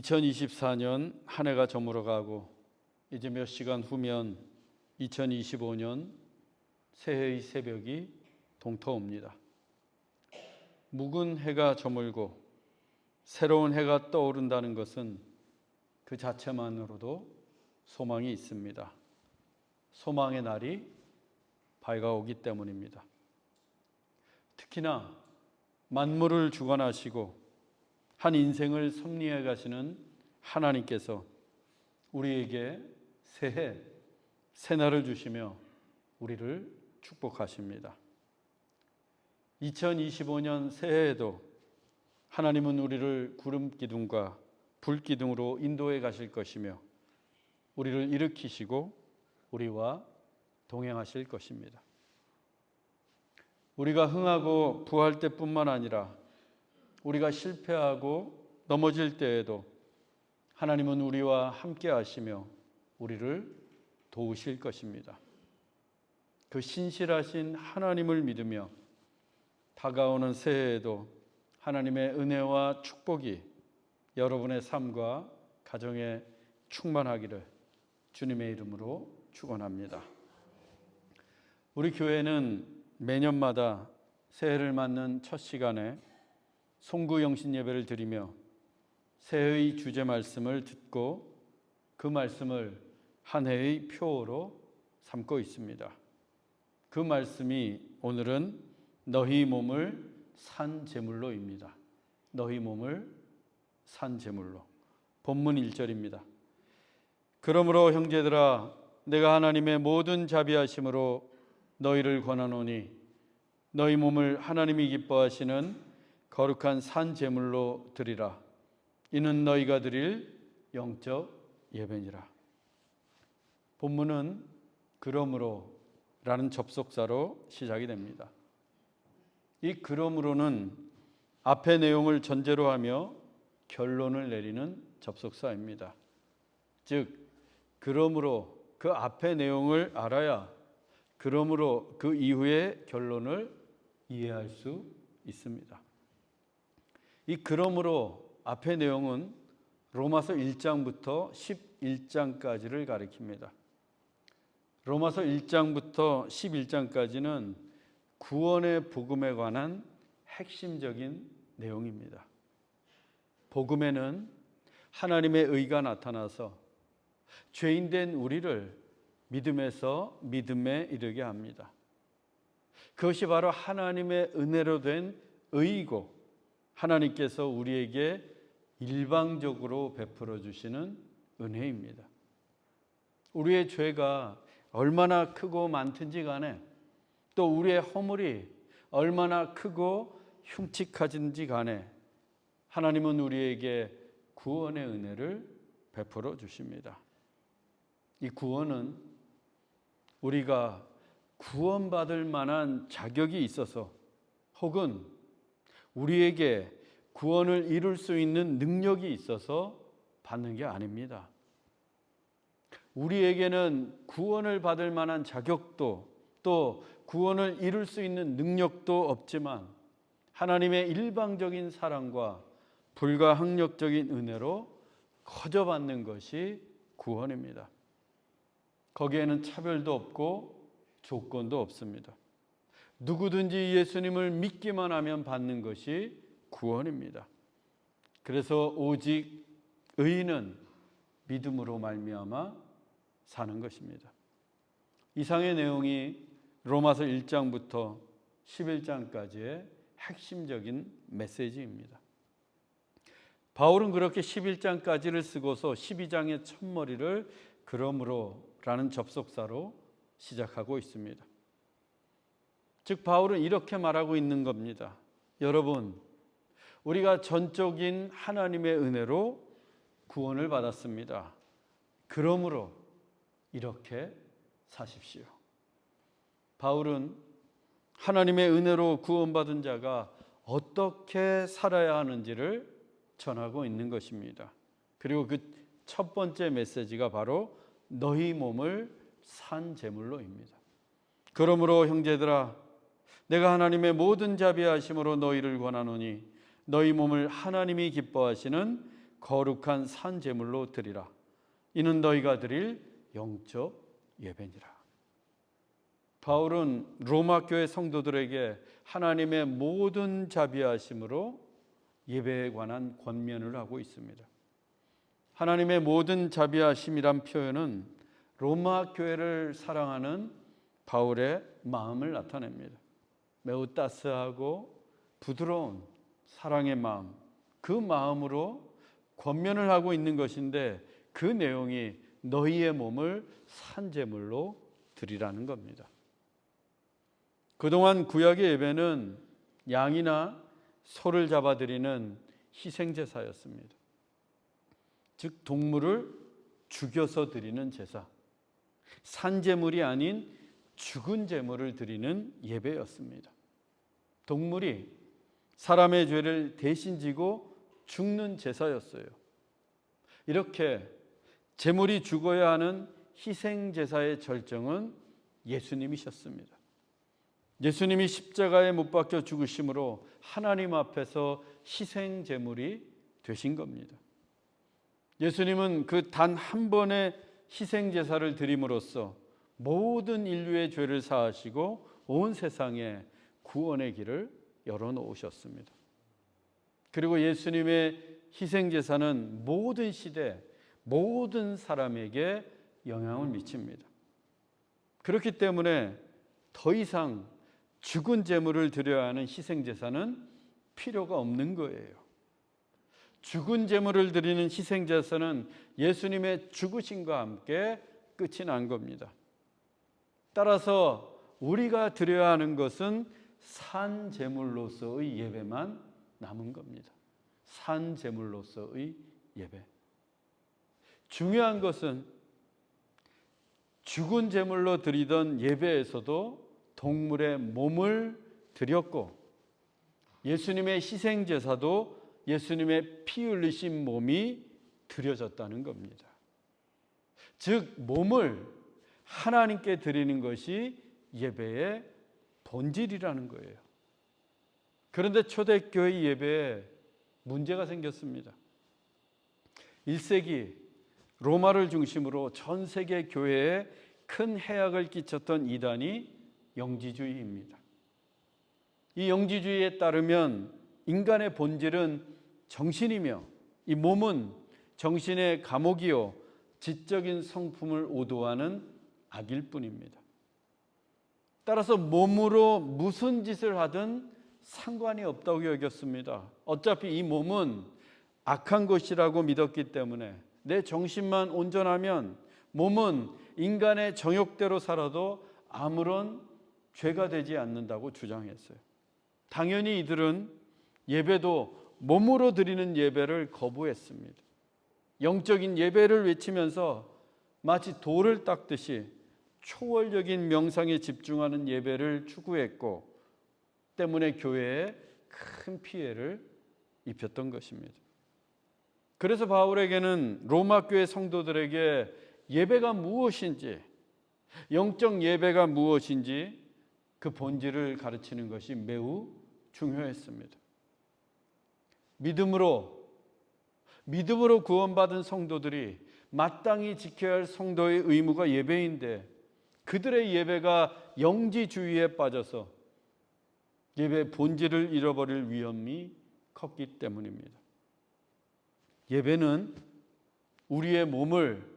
2024년 한 해가 저물어 가고 이제 몇 시간 후면 2025년 새해의 새벽이 동터옵니다. 묵은 해가 저물고 새로운 해가 떠오른다는 것은 그 자체만으로도 소망이 있습니다. 소망의 날이 밝아오기 때문입니다. 특히나 만물을 주관하시고 한 인생을 섭리해 가시는 하나님께서 우리에게 새해 새날을 주시며 우리를 축복하십니다. 2025년 새해에도 하나님은 우리를 구름 기둥과 불 기둥으로 인도해 가실 것이며 우리를 일으키시고 우리와 동행하실 것입니다. 우리가 흥하고 부할 때뿐만 아니라 우리가 실패하고 넘어질 때에도 하나님은 우리와 함께 하시며 우리를 도우실 것입니다. 그 신실하신 하나님을 믿으며 다가오는 새해에도 하나님의 은혜와 축복이 여러분의 삶과 가정에 충만하기를 주님의 이름으로 축원합니다. 우리 교회는 매년마다 새해를 맞는 첫 시간에 송구 영신 예배를 드리며 새해의 주제 말씀을 듣고 그 말씀을 한 해의 표어로 삼고 있습니다. 그 말씀이 오늘은 너희 몸을 산 제물로입니다. 너희 몸을 산 제물로. 본문 1절입니다. 그러므로 형제들아 내가 하나님의 모든 자비하심으로 너희를 권하노니 너희 몸을 하나님이 기뻐하시는 거룩한 산 제물로 드리라. 이는 너희가 드릴 영적 예배니라. 본문은 그러므로라는 접속사로 시작이 됩니다. 이 그러므로는 앞의 내용을 전제로 하며 결론을 내리는 접속사입니다. 즉 그러므로 그 앞의 내용을 알아야 그러므로 그 이후의 결론을 이해할 수 있습니다. 이 그러므로 앞의 내용은 로마서 1장부터 11장까지를 가리킵니다. 로마서 1장부터 11장까지는 구원의 복음에 관한 핵심적인 내용입니다. 복음에는 하나님의 의가 나타나서 죄인된 우리를 믿음에서 믿음에 이르게 합니다. 그것이 바로 하나님의 은혜로 된 의이고 하나님께서 우리에게 일방적으로 베풀어 주시는 은혜입니다. 우리의 죄가 얼마나 크고 많든지 간에 또 우리의 허물이 얼마나 크고 흉측하든지 간에 하나님은 우리에게 구원의 은혜를 베풀어 주십니다. 이 구원은 우리가 구원받을 만한 자격이 있어서 혹은 우리에게 구원을 이룰 수 있는 능력이 있어서 받는 게 아닙니다. 우리에게는 구원을 받을 만한 자격도 또 구원을 이룰 수 있는 능력도 없지만 하나님의 일방적인 사랑과 불가항력적인 은혜로 거저받는 것이 구원입니다. 거기에는 차별도 없고 조건도 없습니다. 누구든지 예수님을 믿기만 하면 받는 것이 구원입니다. 그래서 오직 의인은 믿음으로 말미암아 사는 것입니다. 이상의 내용이 로마서 1장부터 11장까지의 핵심적인 메시지입니다. 바울은 그렇게 11장까지를 쓰고서 12장의 첫머리를 그러므로라는 접속사로 시작하고 있습니다. 즉 바울은 이렇게 말하고 있는 겁니다. 여러분, 우리가 전적인 하나님의 은혜로 구원을 받았습니다. 그러므로 이렇게 사십시오. 바울은 하나님의 은혜로 구원받은 자가 어떻게 살아야 하는지를 전하고 있는 것입니다. 그리고 그 첫 번째 메시지가 바로 너희 몸을 산 제물로입니다. 그러므로 형제들아 내가 하나님의 모든 자비하심으로 너희를 권하노니 너희 몸을 하나님이 기뻐하시는 거룩한 산 제물로 드리라. 이는 너희가 드릴 영적 예배니라. 바울은 로마 교회 성도들에게 하나님의 모든 자비하심으로 예배에 관한 권면을 하고 있습니다. 하나님의 모든 자비하심이란 표현은 로마 교회를 사랑하는 바울의 마음을 나타냅니다. 매우 따스하고 부드러운 사랑의 마음, 그 마음으로 권면을 하고 있는 것인데 그 내용이 너희의 몸을 산제물로 드리라는 겁니다. 그동안 구약의 예배는 양이나 소를 잡아드리는 희생제사였습니다. 즉 동물을 죽여서 드리는 제사. 산제물이 아닌 죽은 제물을 드리는 예배였습니다. 동물이 사람의 죄를 대신 지고 죽는 제사였어요. 이렇게 제물이 죽어야 하는 희생 제사의 절정은 예수님이셨습니다. 예수님이 십자가에 못 박혀 죽으심으로 하나님 앞에서 희생 제물이 되신 겁니다. 예수님은 그 단 한 번의 희생 제사를 드림으로써 모든 인류의 죄를 사하시고 온 세상에 구원의 길을 열어 놓으셨습니다. 그리고 예수님의 희생 제사는 모든 시대 모든 사람에게 영향을 미칩니다. 그렇기 때문에 더 이상 죽은 제물을 드려야 하는 희생 제사는 필요가 없는 거예요. 죽은 제물을 드리는 희생 제사는 예수님의 죽으심과 함께 끝이 난 겁니다. 따라서 우리가 드려야 하는 것은 산 제물로서의 예배만 남은 겁니다. 산 제물로서의 예배. 중요한 것은 죽은 제물로 드리던 예배에서도 동물의 몸을 드렸고 예수님의 희생 제사도 예수님의 피 흘리신 몸이 드려졌다는 겁니다. 즉 몸을 하나님께 드리는 것이 예배의 본질이라는 거예요. 그런데 초대교회 예배에 문제가 생겼습니다. 1세기 로마를 중심으로 전 세계 교회에 큰 해악을 끼쳤던 이단이 영지주의입니다. 이 영지주의에 따르면 인간의 본질은 정신이며 이 몸은 정신의 감옥이요 지적인 성품을 오도하는 악일 뿐입니다. 따라서 몸으로 무슨 짓을 하든 상관이 없다고 여겼습니다. 어차피 이 몸은 악한 것이라고 믿었기 때문에 내 정신만 온전하면 몸은 인간의 정욕대로 살아도 아무런 죄가 되지 않는다고 주장했어요. 당연히 이들은 예배도 몸으로 드리는 예배를 거부했습니다. 영적인 예배를 외치면서 마치 돌을 닦듯이 초월적인 명상에 집중하는 예배를 추구했고 때문에 교회에 큰 피해를 입혔던 것입니다. 그래서 바울에게는 로마 교회 성도들에게 예배가 무엇인지 영적 예배가 무엇인지 그 본질을 가르치는 것이 매우 중요했습니다. 믿음으로 믿음으로 구원받은 성도들이 마땅히 지켜야 할 성도의 의무가 예배인데 그들의 예배가 영지주의에 빠져서 예배 본질을 잃어버릴 위험이 컸기 때문입니다. 예배는 우리의 몸을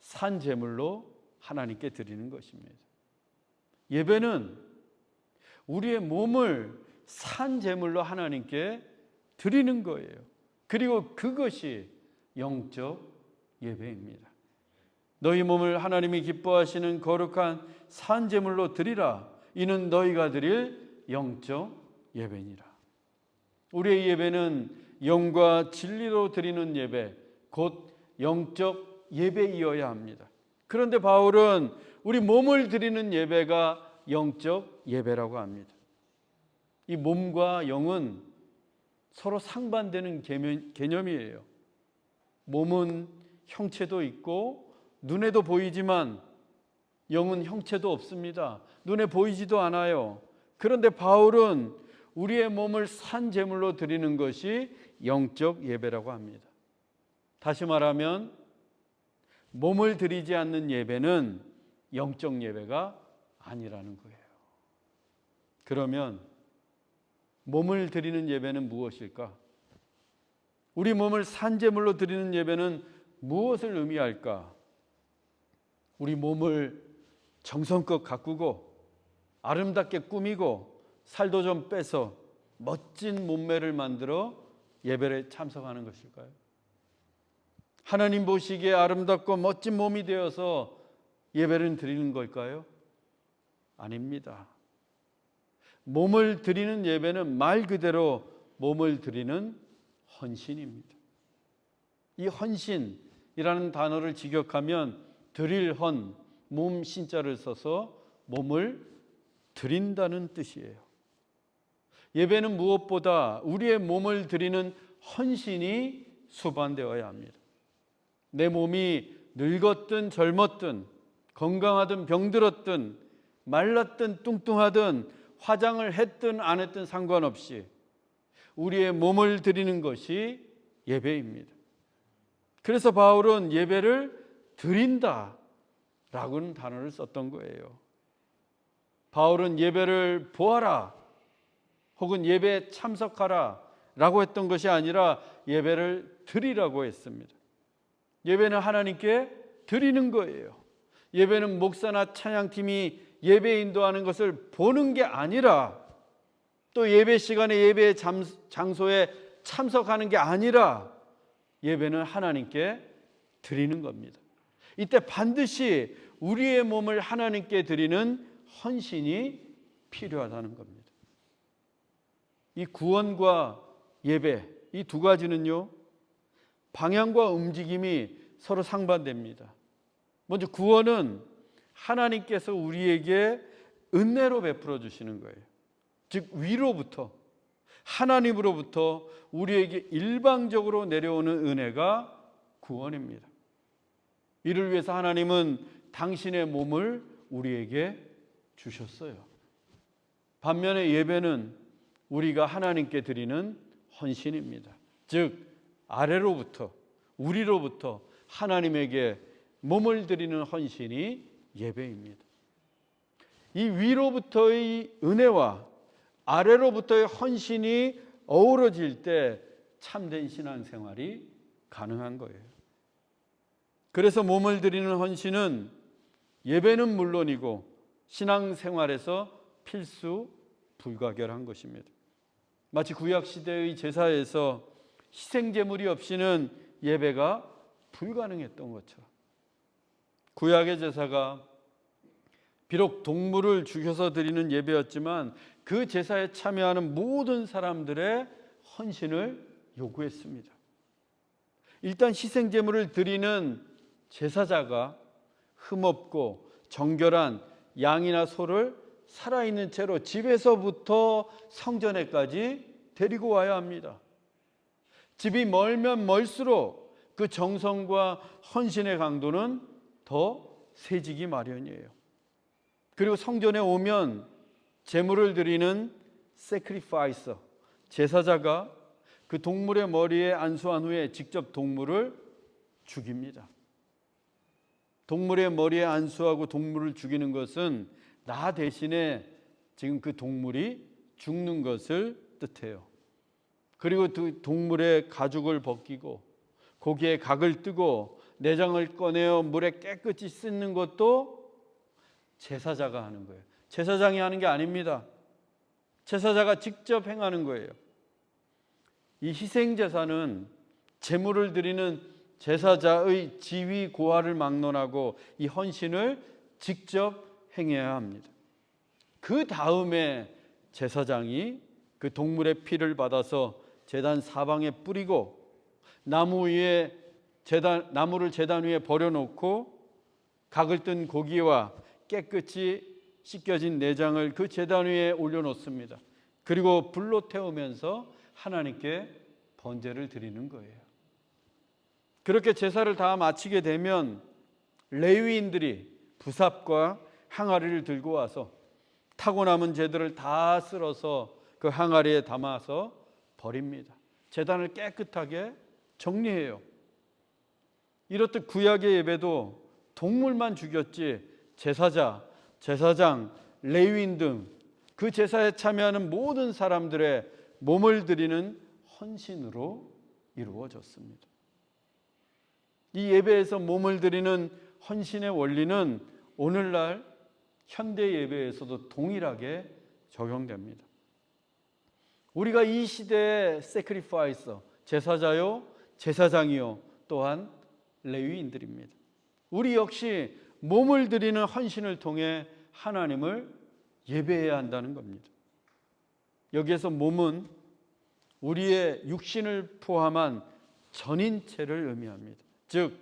산 제물로 하나님께 드리는 것입니다. 예배는 우리의 몸을 산 제물로 하나님께 드리는 거예요. 그리고 그것이 영적 예배입니다. 너희 몸을 하나님이 기뻐하시는 거룩한 산 제물로 드리라. 이는 너희가 드릴 영적 예배니라. 우리의 예배는 영과 진리로 드리는 예배, 곧 영적 예배이어야 합니다. 그런데 바울은 우리 몸을 드리는 예배가 영적 예배라고 합니다. 이 몸과 영은 서로 상반되는 개념이에요. 몸은 형체도 있고 눈에도 보이지만 영은 형체도 없습니다. 눈에 보이지도 않아요. 그런데 바울은 우리의 몸을 산 제물로 드리는 것이 영적 예배라고 합니다. 다시 말하면 몸을 들이지 않는 예배는 영적 예배가 아니라는 거예요. 그러면 몸을 드리는 예배는 무엇일까? 우리 몸을 산제물로 드리는 예배는 무엇을 의미할까? 우리 몸을 정성껏 가꾸고 아름답게 꾸미고 살도 좀 빼서 멋진 몸매를 만들어 예배에 참석하는 것일까요? 하나님 보시기에 아름답고 멋진 몸이 되어서 예배를 드리는 걸까요? 아닙니다. 몸을 드리는 예배는 말 그대로 몸을 드리는 헌신입니다. 이 헌신이라는 단어를 직역하면 드릴 헌, 몸 신자를 써서 몸을 드린다는 뜻이에요. 예배는 무엇보다 우리의 몸을 드리는 헌신이 수반되어야 합니다. 내 몸이 늙었든 젊었든 건강하든 병들었든 말랐든 뚱뚱하든 화장을 했든 안 했든 상관없이 우리의 몸을 드리는 것이 예배입니다. 그래서 바울은 예배를 드린다 라고는 단어를 썼던 거예요. 바울은 예배를 보아라 혹은 예배에 참석하라 라고 했던 것이 아니라 예배를 드리라고 했습니다. 예배는 하나님께 드리는 거예요. 예배는 목사나 찬양팀이 예배 인도하는 것을 보는 게 아니라 또 예배 시간에 예배 장소에 참석하는 게 아니라 예배는 하나님께 드리는 겁니다. 이때 반드시 우리의 몸을 하나님께 드리는 헌신이 필요하다는 겁니다. 이 구원과 예배 이 두 가지는요 방향과 움직임이 서로 상반됩니다. 먼저 구원은 하나님께서 우리에게 은혜로 베풀어 주시는 거예요. 즉 위로부터 하나님으로부터 우리에게 일방적으로 내려오는 은혜가 구원입니다. 이를 위해서 하나님은 당신의 몸을 우리에게 주셨어요. 반면에 예배는 우리가 하나님께 드리는 헌신입니다. 즉 아래로부터 우리로부터 하나님에게 몸을 드리는 헌신이 예배입니다. 이 위로부터의 은혜와 아래로부터의 헌신이 어우러질 때 참된 신앙생활이 가능한 거예요. 그래서 몸을 드리는 헌신은 예배는 물론이고 신앙생활에서 필수 불가결한 것입니다. 마치 구약 시대의 제사에서 희생 제물이 없이는 예배가 불가능했던 것처럼 구약의 제사가 비록 동물을 죽여서 드리는 예배였지만 그 제사에 참여하는 모든 사람들의 헌신을 요구했습니다. 일단 희생 제물을 드리는 제사자가 흠없고 정결한 양이나 소를 살아있는 채로 집에서부터 성전에까지 데리고 와야 합니다. 집이 멀면 멀수록 그 정성과 헌신의 강도는 더 세지기 마련이에요. 그리고 성전에 오면 제물을 드리는 세크리파이스 제사자가 그 동물의 머리에 안수한 후에 직접 동물을 죽입니다. 동물의 머리에 안수하고 동물을 죽이는 것은 나 대신에 지금 그 동물이 죽는 것을 뜻해요. 그리고 그 동물의 가죽을 벗기고 고기에 각을 뜨고 내장을 꺼내어 물에 깨끗이 씻는 것도 제사자가 하는 거예요. 제사장이 하는 게 아닙니다. 제사자가 직접 행하는 거예요. 이 희생 제사는 제물을 드리는 제사자의 지위 고하를 막론하고 이 헌신을 직접 행해야 합니다. 그 다음에 제사장이 그 동물의 피를 받아서 제단 사방에 뿌리고 나무 위에 제단 나무를 제단 위에 버려놓고 각을 뜬 고기와 깨끗이 씻겨진 내장을 그 제단 위에 올려놓습니다. 그리고 불로 태우면서 하나님께 번제를 드리는 거예요. 그렇게 제사를 다 마치게 되면 레위인들이 부삽과 항아리를 들고 와서 타고 남은 제들을 다 쓸어서 그 항아리에 담아서 버립니다. 재단을 깨끗하게 정리해요. 이렇듯 구약의 예배도 동물만 죽였지 제사자, 제사장, 레위인 등 그 제사에 참여하는 모든 사람들의 몸을 드리는 헌신으로 이루어졌습니다. 이 예배에서 몸을 드리는 헌신의 원리는 오늘날 현대 예배에서도 동일하게 적용됩니다. 우리가 이 시대의 세크리파이서 제사자요, 제사장이요, 또한 레위인들입니다. 우리 역시 몸을 드리는 헌신을 통해 하나님을 예배해야 한다는 겁니다. 여기에서 몸은 우리의 육신을 포함한 전인체를 의미합니다. 즉,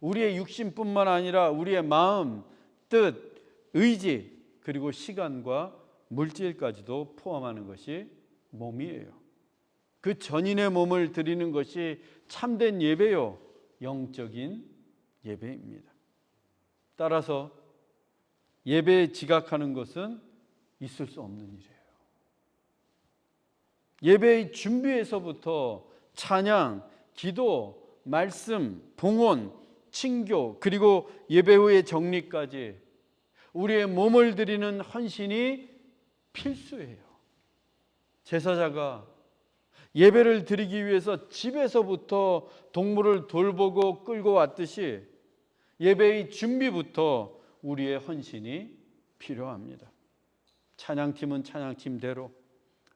우리의 육신뿐만 아니라 우리의 마음, 뜻, 의지, 그리고 시간과 물질까지도 포함하는 것이 몸이에요. 그 전인의 몸을 드리는 것이 참된 예배요, 영적인 예배입니다. 따라서 예배에 지각하는 것은 있을 수 없는 일이에요. 예배의 준비에서부터 찬양, 기도, 말씀, 봉헌, 칭교, 그리고 예배 후의 정리까지 우리의 몸을 드리는 헌신이 필수예요. 제사자가 예배를 드리기 위해서 집에서부터 동물을 돌보고 끌고 왔듯이 예배의 준비부터 우리의 헌신이 필요합니다. 찬양팀은 찬양팀대로,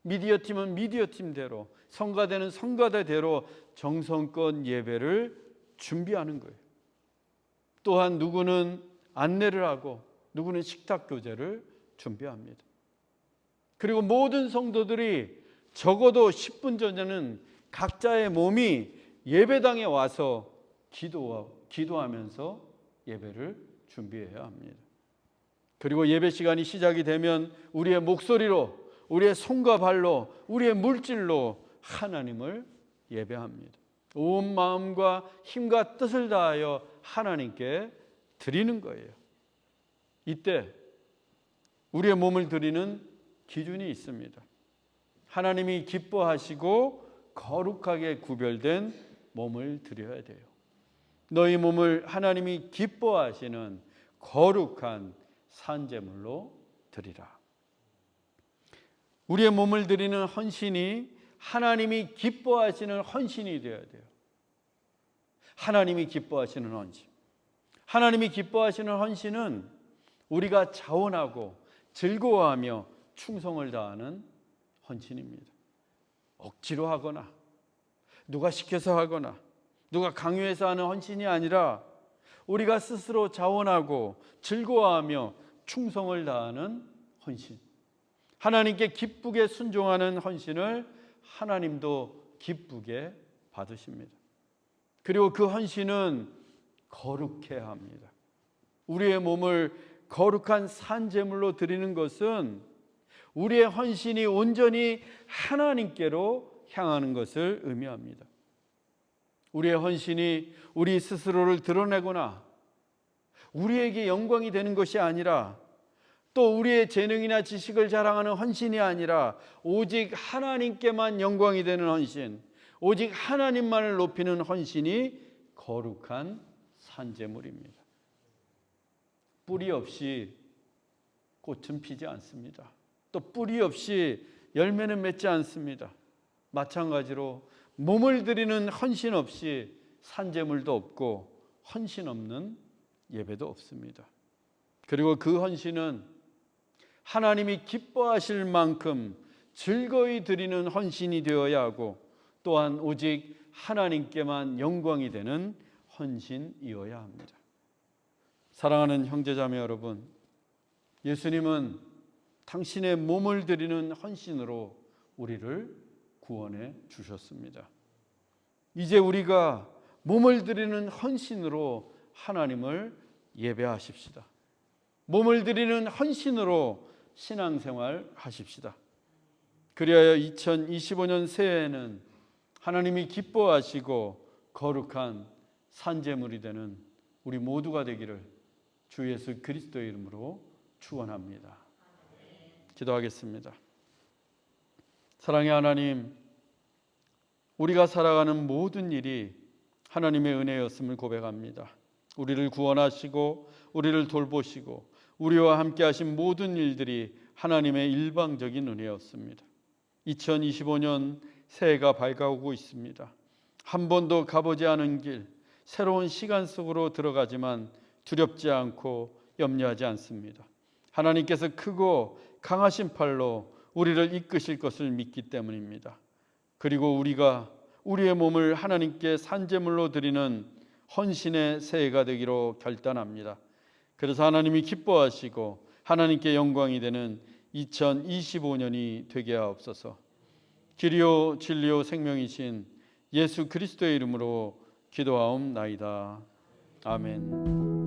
미디어 팀은 미디어 팀대로, 성가대는 성가대대로 정성껏 예배를 준비하는 거예요. 또한 누구는 안내를 하고 누구는 식탁 교제를 준비합니다. 그리고 모든 성도들이 적어도 10분 전에는 각자의 몸이 예배당에 와서 기도, 기도하면서 예배를 준비해야 합니다. 그리고 예배 시간이 시작이 되면 우리의 목소리로, 우리의 손과 발로, 우리의 물질로 하나님을 예배합니다. 온 마음과 힘과 뜻을 다하여 하나님께 드리는 거예요. 이때 우리의 몸을 드리는 기준이 있습니다. 하나님이 기뻐하시고 거룩하게 구별된 몸을 드려야 돼요. 너희 몸을 하나님이 기뻐하시는 거룩한 산제물로 드리라. 우리의 몸을 드리는 헌신이 하나님이 기뻐하시는 헌신이 되어야 돼요. 하나님이 기뻐하시는 헌신. 하나님이 기뻐하시는 헌신은 우리가 자원하고 즐거워하며 충성을 다하는 헌신입니다. 억지로 하거나 누가 시켜서 하거나 누가 강요해서 하는 헌신이 아니라 우리가 스스로 자원하고 즐거워하며 충성을 다하는 헌신. 하나님께 기쁘게 순종하는 헌신을 하나님도 기쁘게 받으십니다. 그리고 그 헌신은 거룩해야 합니다. 우리의 몸을 거룩한 산제물로 드리는 것은 우리의 헌신이 온전히 하나님께로 향하는 것을 의미합니다. 우리의 헌신이 우리 스스로를 드러내거나 우리에게 영광이 되는 것이 아니라 또 우리의 재능이나 지식을 자랑하는 헌신이 아니라 오직 하나님께만 영광이 되는 헌신, 오직 하나님만을 높이는 헌신이 거룩한 산재물입니다. 뿌리 없이 꽃은 피지 않습니다. 또 뿌리 없이 열매는 맺지 않습니다. 마찬가지로 몸을 드리는 헌신 없이 산재물도 없고 헌신 없는 예배도 없습니다. 그리고 그 헌신은 하나님이 기뻐하실 만큼 즐거이 드리는 헌신이 되어야 하고 또한 오직 하나님께만 영광이 되는 헌신이어야 합니다. 사랑하는 형제자매 여러분, 예수님은 당신의 몸을 드리는 헌신으로 우리를 구원해 주셨습니다. 이제 우리가 몸을 드리는 헌신으로 하나님을 예배하십시다. 몸을 드리는 헌신으로 신앙생활 하십시다. 그리하여 2025년 새해에는 하나님이 기뻐하시고 거룩한 산재물이 되는 우리 모두가 되기를 주 예수 그리스도의 이름으로 축원합니다. 기도하겠습니다. 사랑의 하나님, 우리가 살아가는 모든 일이 하나님의 은혜였음을 고백합니다. 우리를 구원하시고 우리를 돌보시고 우리와 함께 하신 모든 일들이 하나님의 일방적인 은혜였습니다. 2025년 새해가 밝아오고 있습니다. 한 번도 가보지 않은 길, 새로운 시간 속으로 들어가지만 두렵지 않고 염려하지 않습니다. 하나님께서 크고 강하신 팔로 우리를 이끄실 것을 믿기 때문입니다. 그리고 우리가 우리의 몸을 하나님께 산제물로 드리는 헌신의 새해가 되기로 결단합니다. 그래서 하나님이 기뻐하시고 하나님께 영광이 되는 2025년이 되게 하옵소서. 길이요 진리요 생명이신 예수 그리스도의 이름으로 기도하옵나이다. 아멘.